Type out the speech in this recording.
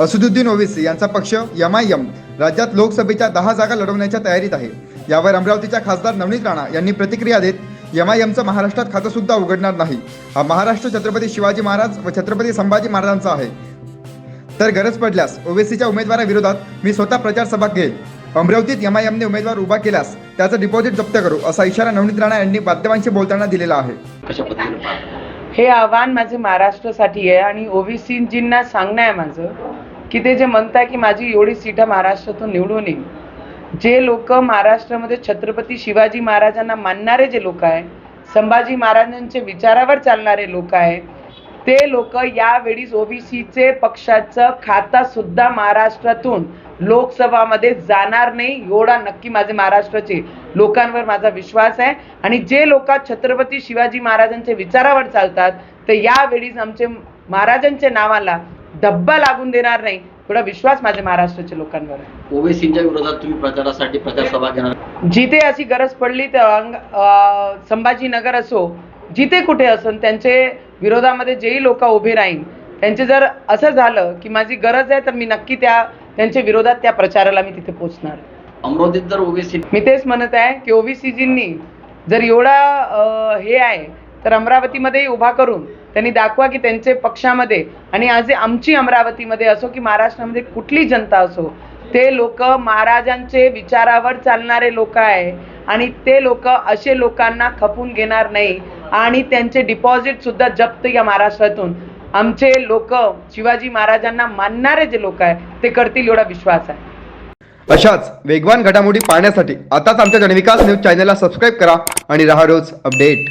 असुदुद्दीन ओवेसी यांचा पक्ष M I am राज्यात लोकसभेच्या दहा जागा लढवण्याच्या तयारीत आहे. यावर अमरावतीच्या खासदार नवनीत राणा यांनी प्रतिक्रिया देत एम आय एमचं महाराष्ट्रात खातं सुद्धा उघडणार नाही. हा महाराष्ट्र छत्रपती शिवाजी महाराज व छत्रपती संभाजी महाराजांचा आहे. तर गरज पडल्यास ओवेसीच्या उमेदवाराविरोधात मी स्वतः प्रचार सभा घेईल. अमरावतीत एम आय एमने उमेदवार उभा केल्यास त्याचं डिपॉझिट जप्त करू असा इशारा नवनीत राणा यांनी माध्यमांशी बोलताना दिलेला आहे. हे आव्हान माझे महाराष्ट्रासाठी आहे आणि ओबीसीजींना सांगणं आहे माझं की ते जे म्हणताय की माझी एवढी सीटं महाराष्ट्रातून निवडून येईल. जे लोक महाराष्ट्रामध्ये छत्रपती शिवाजी महाराजांना मानणारे जे लोक आहे संभाजी महाराजांच्या विचारावर चालणारे लोक आहे ते लोक यावेळी ओबीसीचे पक्षाचं खाता सुद्धा महाराष्ट्रातून लोकसभामध्ये जाणार नाही एवढा नक्की माझे महाराष्ट्राचे लोकांवर माझा विश्वास आहे. आणि जे लोक छत्रपती शिवाजी महाराजांच्या विचारावर चालतात तर यावेळीच आमचे महाराजांच्या नावाला धब्बा लागून देणार नाही एवढा विश्वास माझ्या महाराष्ट्राच्या लोकांवर आहे. ओवेसींच्या विरोधात तुम्ही प्रचारासाठी प्रचार सभा घेणार. जिथे अशी गरज पडली तर संभाजीनगर असो जिथे कुठे असन त्यांचे विरोधामध्ये जेही लोक उभे राहीन त्यांचे जर असं झालं की माझी गरज आहे तर मी नक्की त्या त्यांच्या विरोधात त्या प्रचाराला मी तिथे पोचणार. अमरावतीत जर ओवेसी मी तेच म्हणत आहे की ओबीसीजींनी जर एवढा हे आहे तर अमरावतीमध्येही उभा करून त्यांनी दाखवा की त्यांचे पक्षामध्ये आणि आज आमची अमरावतीमध्ये असो की महाराष्ट्रामध्ये कुठली जनता असो ते लोक महाराजांचे विचारावर चालणारे लोक आहे आणि ते लोक असे लोकांना खपून घेणार नाही. आणि त्यांचे डिपॉझिट सुद्धा जप्त या महाराष्ट्रातून. आमचे लोक शिवाजी महाराजांना मानणारे जे लोक आहे ते करतील एवढा विश्वास आहे. अशाच वेगवान घडामोडी पाहण्यासाठी आताच आमच्या जनविकास न्यूज चॅनलला सबस्क्राईब करा आणि राहा रोज अपडेट